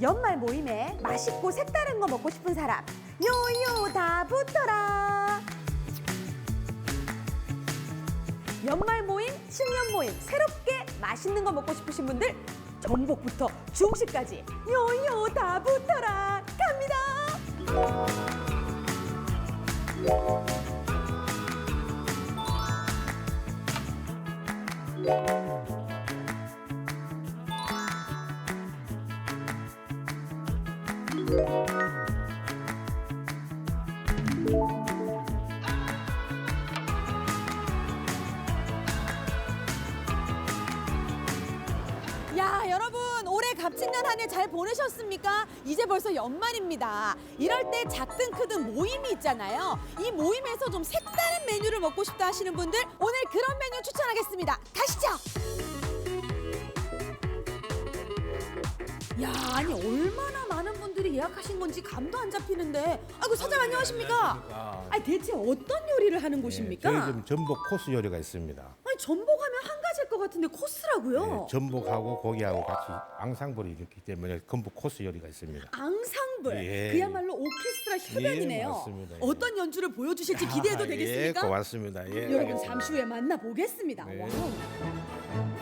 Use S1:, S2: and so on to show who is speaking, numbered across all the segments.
S1: 연말 모임에 맛있고 색다른 거 먹고 싶은 사람 요요 다 붙어라. 연말 모임, 신년 모임 새롭게 맛있는 거 먹고 싶으신 분들 전복부터 중식까지 요요 다 붙어라. 갑니다 야 여러분 올해 갑진년 한 해 잘 보내셨습니까? 이제 벌써 연말입니다. 이럴 때 작든 크든 모임이 있잖아요. 이 모임에서 좀 색다른 메뉴를 먹고 싶다 하시는 분들 오늘 그런 메뉴 추천하겠습니다. 가시죠. 야 아니 얼마나 많은 분들이 예약하신 건지 감도 안 잡히는데 아이고 사장 안녕하십니까? 아니 대체 어떤 요리를 하는 곳입니까?
S2: 네, 저희 집 전복 코스 요리가 있습니다.
S1: 아니 전복하면 한 가지일 것 같은데 코스라고요?
S2: 네, 전복하고 고기하고 같이 앙상블이 있기 때문에 전복 코스 요리가 있습니다.
S1: 앙상블
S2: 예.
S1: 그야말로 오케스트라 협연이네요.
S2: 예, 맞습니다. 예.
S1: 어떤 연주를 보여주실지 기대해도
S2: 아,
S1: 되겠습니까?
S2: 예, 고맙습니다. 예,
S1: 여러분
S2: 알겠습니다.
S1: 잠시 후에 만나 보겠습니다.
S2: 네.
S1: 와우.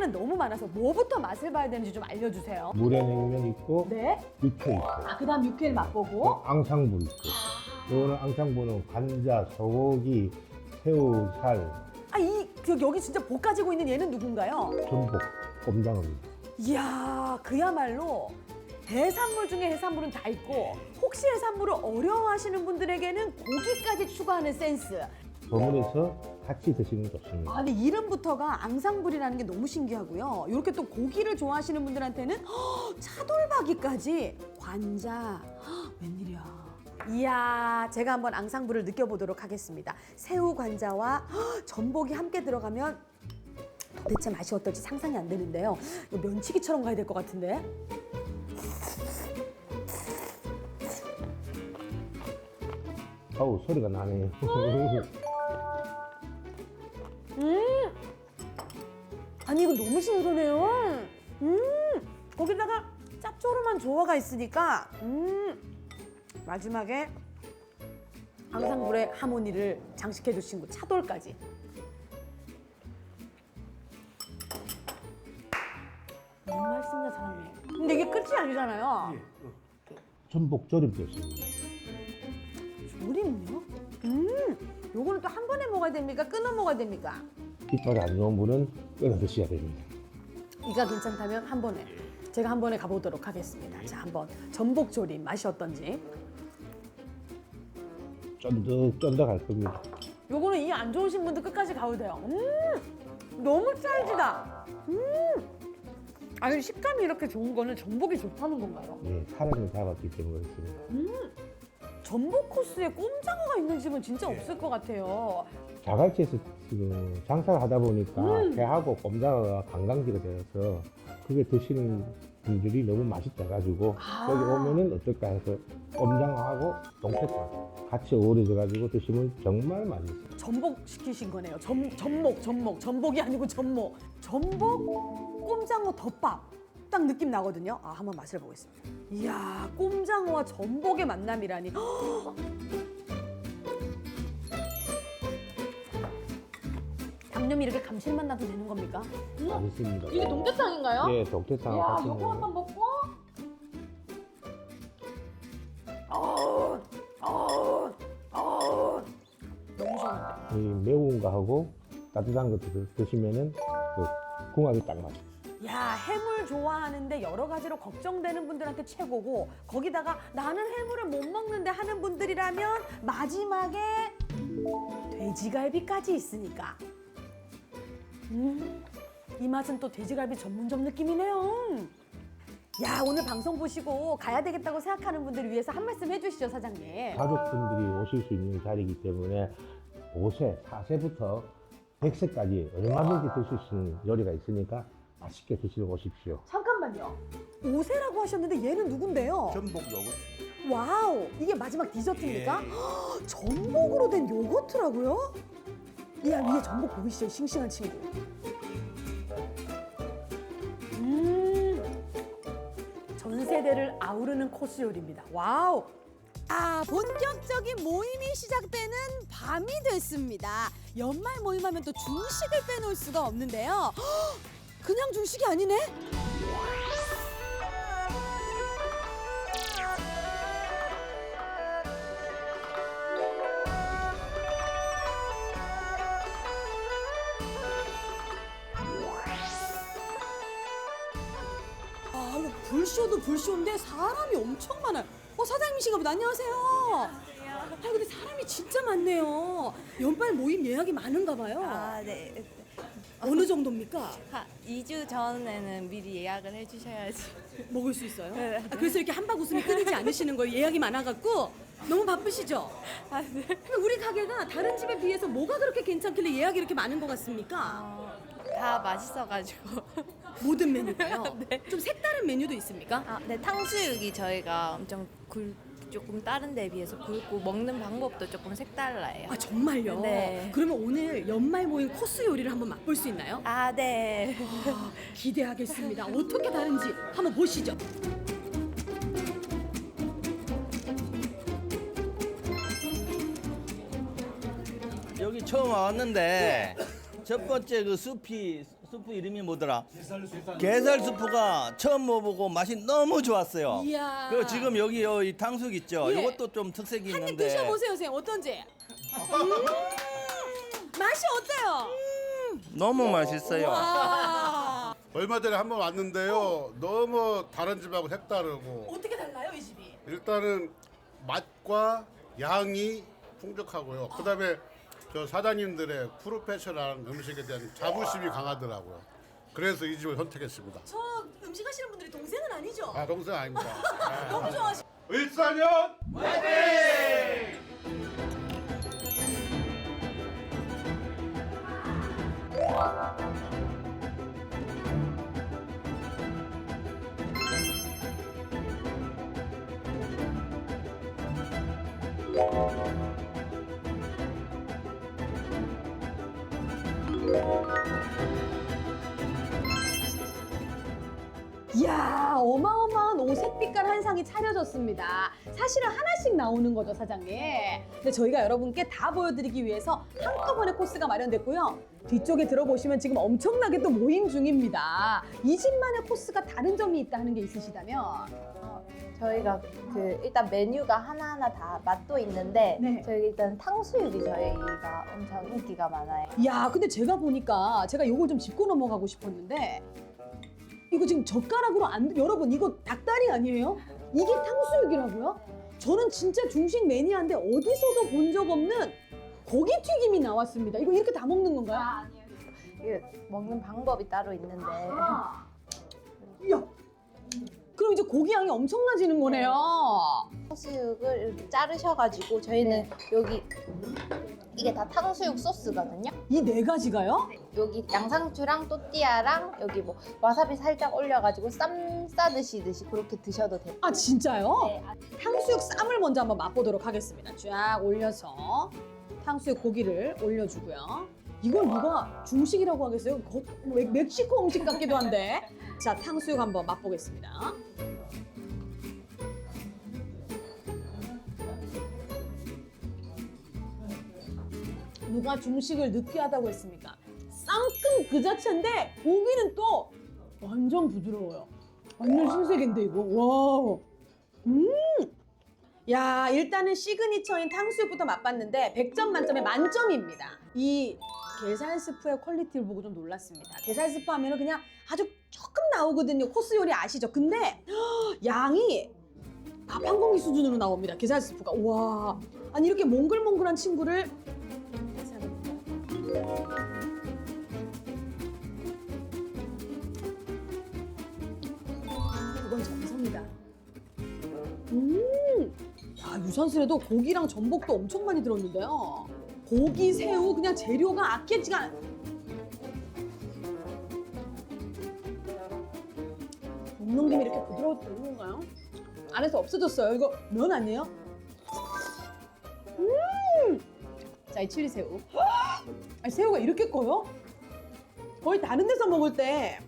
S1: 일단은 너무 많아서 뭐부터 맛을 봐야 되는지 좀 알려주세요.
S2: 물회냉면 있고
S1: 네.
S2: 육회 있고
S1: 아 그 다음 육회를 맛보고.
S2: 앙상블 있고 이거는 앙상블은 관자, 소고기, 새우, 살,
S1: 아이 여기 진짜 복 가지고 있는 얘는 누군가요?
S2: 전복, 꼼장어입니다.
S1: 이야 그야말로 해산물 중에 해산물은 다 있고 혹시 해산물을 어려워하시는 분들에게는 고기까지 추가하는 센스.
S2: 버무려서 같이 드시면 좋습니다.
S1: 아 근데 이름부터가 앙상블이라는 게 너무 신기하고요. 이렇게 또 고기를 좋아하시는 분들한테는 허, 차돌박이까지 관자 허, 웬일이야. 이야 제가 한번 앙상블을 느껴보도록 하겠습니다. 새우 관자와 허, 전복이 함께 들어가면 도대체 맛이 어떨지 상상이 안 되는데요. 이거 면치기처럼 가야 될 것 같은데.
S2: 아우 소리가 나네요.
S1: 아니 이거 너무 신선해요. 음 거기다가 짭조름한 조화가 있으니까 음 마지막에 앙상블의 하모니를 장식해 주신 그 차돌까지. 너무 맛있습니다 사장님. 근데 이게 끝이 아니잖아요.
S2: 전복 조림도 있습니다.
S1: 조림요? 음 요거는 또 한 번에 먹어야 됩니까? 끊어 먹어야 됩니까?
S2: 이빨이 안 좋은 분은 끊어 드셔야 됩니다.
S1: 이가 괜찮다면 한 번에 제가 한 번에 가보도록 하겠습니다. 자 한번 전복 조림 맛이 어떤지.
S2: 쫀득쫀득할 겁니다.
S1: 요거는 이 안 좋으신 분들 끝까지 가도 돼요. 음, 너무 찰지다. 음, 아니 식감이 이렇게 좋은 거는 전복이 좋다는 건가요?
S2: 예, 살을 잡았기 때문에 그렇습니다.
S1: 전복 코스에 꼼장어가 있는 집은 진짜 없을 것 같아요.
S2: 자갈치에서 지금 장사를 하다 보니까
S1: 음.
S2: 회하고 꼼장어가 관광지가 되어서 그게 드시는 분들이 너무 맛있어가지고
S1: 아.
S2: 여기 오면은 어떨까 해서 꼼장어하고 동태탕 같이 어우러져 가지고 드시면 정말 맛있어요.
S1: 전복 시키신 거네요. 전, 전목, 전목, 전복이 아니고 전목. 전복 꼼장어 덮밥. 딱 느낌 나거든요. 아, 한번 맛을 보겠습니다. 이야, 꼼장어와 전복의 만남이라니. 헉! 양념이 이렇게 감칠맛 나도 되는 겁니까?
S2: 맛있습니다.
S1: 이게 동태탕인가요?
S2: 예, 동태탕
S1: 이야,
S2: 같은
S1: 요거
S2: 거.
S1: 한번 먹고. 어, 어, 어. 너무 좋은데.
S2: 이 매운 거 하고 따뜻한 거 드- 드시면은 그 궁합이 딱 맞아요.
S1: 야 해물 좋아하는데 여러 가지로 걱정되는 분들한테 최고고 거기다가 나는 해물을 못 먹는데 하는 분들이라면 마지막에 돼지갈비까지 있으니까 음, 이 맛은 또 돼지갈비 전문점 느낌이네요. 야 오늘 방송 보시고 가야 되겠다고 생각하는 분들을 위해서 한 말씀 해주시죠 사장님.
S2: 가족분들이 오실 수 있는 자리이기 때문에 5세, 4세부터 100세까지 얼마든지 드실 수 있는 요리가 있으니까 맛있게 드시러 오십시오.
S1: 잠깐만요. 오세라고 하셨는데 얘는 누군데요?
S3: 전복 요거트.
S1: 와우, 이게 마지막 디저트입니까?
S3: 예.
S1: 헉, 전복으로 된 요거트라고요? 이야 위에 전복 보이시죠? 싱싱한 친구. 음, 전 세대를 아우르는 코스 요리입니다. 와우. 아, 본격적인 모임이 시작되는 밤이 됐습니다. 연말 모임하면 또 중식을 빼놓을 수가 없는데요. 헉, 그냥 중식이 아니네? 아, 이거 불쇼도 불쇼인데 사람이 엄청 많아요. 어, 사장님이신가 보다. 안녕하세요. 아, 근데 사람이 진짜 많네요. 연말 모임 예약이 많은가 봐요.
S4: 아, 네.
S1: 어느 정도입니까?
S4: 한 2주 전에는 미리 예약을 해주셔야지.
S1: 먹을 수 있어요?
S4: 네.
S1: 아, 그래서 이렇게 한박 웃음이 끊이지 않으시는 거예요. 예약이 많아갖고 너무 바쁘시죠?
S4: 아, 네.
S1: 우리 가게가 다른 집에 비해서 뭐가 그렇게 괜찮길래 예약이 이렇게 많은 것 같습니까?
S4: 어, 다 맛있어가지고.
S1: 모든 메뉴가요?
S4: 네.
S1: 좀 색다른 메뉴도 있습니까?
S4: 아, 네. 탕수육이 저희가 엄청 굵, 조금 다른 데 비해서 굵고 먹는 방법도 조금 색달라요.
S1: 아 정말요?
S4: 네.
S1: 그러면 오늘 연말 모임 코스 요리를 한번 맛볼 수 있나요?
S4: 아, 네.
S1: 아, 기대하겠습니다. 어떻게 다른지 한번 보시죠.
S3: 여기 처음 왔는데 첫 번째 그 수피 수프 이름이 뭐더라? 게살 수프가 처음 먹어보고 맛이 너무 좋았어요.
S1: 이야.
S3: 그리고 지금 여기 요이 탕수육 있죠?
S1: 예.
S3: 이것도 좀 특색이
S1: 한 입
S3: 있는데
S1: 드셔보세요, 선생님. 어떤지. 음, 맛이 어때요?
S3: 너무 맛있어요.
S1: 와.
S5: 얼마 전에 한 번 왔는데요. 너무 다른 집하고 색다르고
S1: 어떻게 달라요, 이 집이?
S5: 일단은 맛과 양이 풍족하고요. 그다음에 저 사장님들의 프로페셔널한 음식에 대한 자부심이 강하더라고요. 그래서 이 집을 선택했습니다.
S1: 저 음식 하시는 분들이 동생은 아니죠?
S5: 아 동생 아닙니다.
S1: 너무 좋아하시.
S5: 일사년
S1: 이야, 상이 차려졌습니다. 사실은 하나씩 나오는 거죠, 사장님. 근데 저희가 여러분께 다 보여드리기 위해서 한꺼번에 코스가 마련됐고요. 뒤쪽에 들어보시면 지금 엄청나게 또 모임 중입니다. 이 집만의 코스가 다른 점이 있다는 게 있으시다면?
S6: 어, 저희가 그 일단 메뉴가 하나하나 다 맛도 있는데
S1: 네.
S6: 저희 일단 탕수육이 저희가 엄청 인기가 많아요.
S1: 이야, 근데 제가 보니까 제가 이걸 좀 짚고 넘어가고 싶었는데 이거 지금 젓가락으로 안 여러분 이거 닭다리 아니에요? 이게 탕수육이라고요? 저는 진짜 중식 매니아인데 어디서도 본 적 없는 고기 튀김이 나왔습니다. 이거 이렇게 다 먹는 건가요?
S6: 이게 먹는 방법이 따로 있는데
S1: 이야. 그럼 이제 고기 양이 엄청나지는 거네요.
S6: 탕수육을 이렇게 자르셔가지고 저희는 여기 이게 다 탕수육 소스거든요.
S1: 이 네 가지가요?
S6: 여기 양상추랑 또띠아랑 여기 뭐 와사비 살짝 올려가지고 쌈 싸드시듯이 그렇게 드셔도 돼요.
S1: 아 진짜요?
S6: 네.
S1: 탕수육 쌈을 먼저 한번 맛보도록 하겠습니다. 쫙 올려서 탕수육 고기를 올려주고요. 이걸 누가 중식이라고 하겠어요? 거- 멕- 멕시코 음식 같기도 한데. 자, 탕수육 한번 맛보겠습니다. 누가 중식을 느끼하다고 했습니까? 쌍큼 그 자체인데 고기는 또 완전 부드러워요. 완전 신세계인데 이거. 와. 음. 야, 일단은 시그니처인 탕수육부터 맛봤는데 100점 만점에 만점입니다. 이 게살 스프의 퀄리티를 보고 좀 놀랐습니다. 게살 스프 하면은 그냥 아주 조금 나오거든요. 코스 요리 아시죠? 근데 양이 밥 한 공기 수준으로 나옵니다. 게살 스프가. 와. 아니 이렇게 몽글몽글한 친구를 이건 정성이다. 음, 야 유산슬에도 고기랑 전복도 엄청 많이 들었는데요. 고기, 새우 그냥 재료가 아끼지가 않... 먹는 김이 이렇게 부드러워서 되는 건가요? 안에서 없어졌어요. 이거 면 아니에요? 음! 자, 이 칠리 새우. 아, 새우가 이렇게 커요? 거의 다른 데서 먹을 때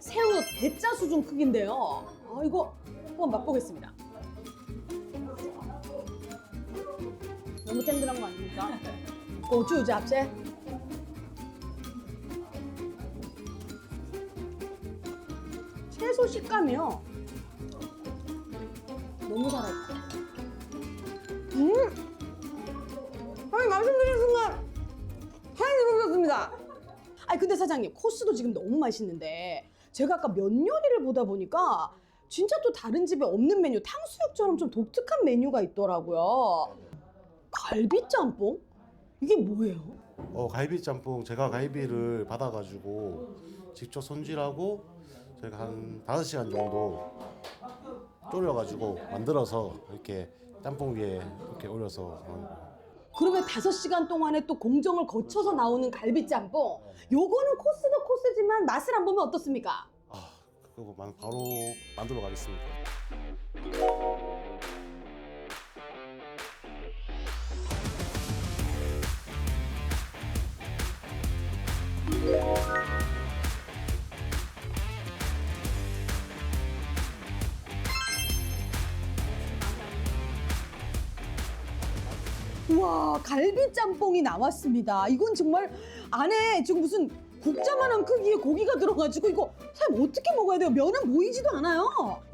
S1: 새우 대짜 수준 크기인데요. 아, 이거 한번 맛보겠습니다. 너무 탱글한 거 아닙니까? 고추 잡채. 채소 식감이요. 너무 살아있다. 음! 아니, 말씀드린 순간 하얀이 돋았습니다. 아니, 근데 사장님, 코스도 지금 너무 맛있는데 제가 아까 면 요리를 보다 보니까 진짜 또 다른 집에 없는 메뉴, 탕수육처럼 좀 독특한 메뉴가 있더라고요. 갈비 짬뽕? 이게 뭐예요?
S7: 어, 갈비 짬뽕 제가 갈비를 받아가지고 직접 손질하고 저희가 한 5시간 정도 졸여가지고 만들어서 이렇게 짬뽕 위에 이렇게 올려서 거예요.
S1: 그러면 다섯 시간 동안에 또 공정을 거쳐서 나오는 갈비 짬뽕. 요거는 코스도 코스지만 맛을 안 보면 어떻습니까?
S7: 아, 그거 만- 바로 만들어 가겠습니다.
S1: 우와 갈비 짬뽕이 나왔습니다. 이건 정말 안에 지금 무슨 국자만한 크기의 고기가 들어가지고 이거 참 어떻게 먹어야 돼요? 면은 보이지도 않아요.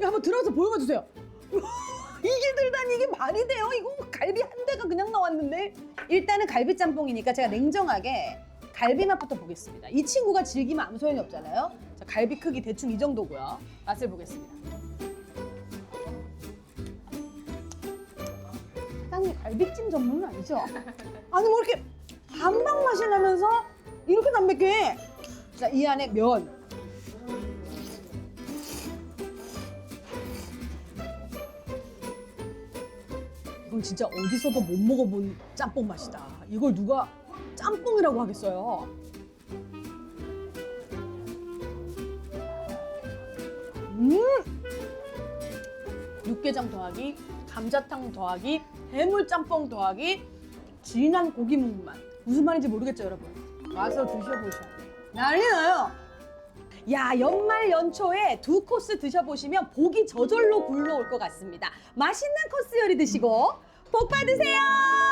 S1: 야, 한번 들어가서 보여봐 주세요. 이게 들다니 이게 말이 돼요? 이거 갈비 한 대가 그냥 나왔는데 일단은 갈비 짬뽕이니까 제가 냉정하게 갈비 맛부터 보겠습니다. 이 친구가 질기면 아무 소용이 없잖아요. 자, 갈비 크기 대충 이 정도고요. 맛을 보겠습니다. 사장님 갈비찜 전문은 아니죠? 아니 뭐 이렇게 한방 맛이 나면서 이렇게 담백해. 자, 이 안에 면. 이건 진짜 어디서도 못 먹어본 짬뽕 맛이다. 이걸 누가 짬뽕이라고 하겠어요? 음! 육개장 더하기, 감자탕 더하기, 해물짬뽕 더하기, 진한 고기 묵맛. 무슨 말인지 모르겠죠, 여러분? 와서 드셔보셔야 돼요. 난리 나요! 야, 연말 연초에 두 코스 드셔보시면 복이 저절로 굴러올 것 같습니다. 맛있는 코스 요리 드시고 복 받으세요!